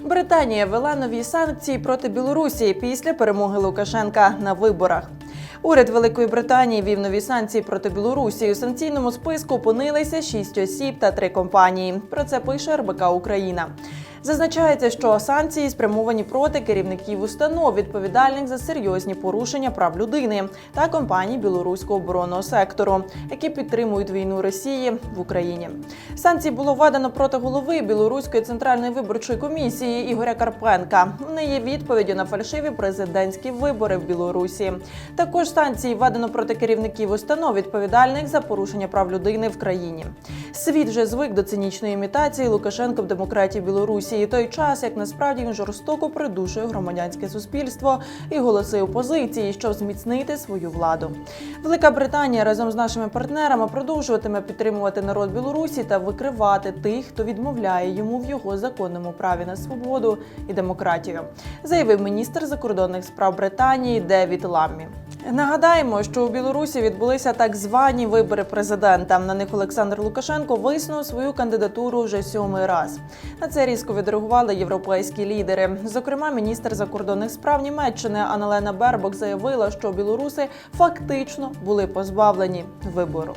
Британія ввела нові санкції проти Білорусі після перемоги Лукашенка на виборах. Уряд Великої Британії вів нові санкції проти Білорусі. У санкційному списку опинилися шість осіб та три компанії. Про це пише РБК Україна. Зазначається, що санкції спрямовані проти керівників установ, відповідальних за серйозні порушення прав людини та компаній білоруського оборонного сектору, які підтримують війну Росії в Україні. Санкції було введено проти голови білоруської центральної виборчої комісії Ігоря Карпенка. Вони є відповіддю на фальшиві президентські вибори в Білорусі. Також санкції введено проти керівників установ, відповідальних за порушення прав людини в країні. Світ вже звик до цинічної імітації Лукашенко в демократії Білорусі. І той час, як насправді він жорстоко придушує громадянське суспільство і голоси опозиції, щоб зміцнити свою владу. Велика Британія разом з нашими партнерами продовжуватиме підтримувати народ Білорусі та викривати тих, хто відмовляє йому в його законному праві на свободу і демократію, заявив міністр закордонних справ Британії Девід Ламмі. Нагадаємо, що у Білорусі відбулися так звані вибори президента. На них Олександр Лукашенко виснув свою кандидатуру вже сьомий раз. На це різко відреагували європейські лідери. Зокрема, міністр закордонних справ Німеччини Аналена Бербок заявила, що білоруси фактично були позбавлені вибору.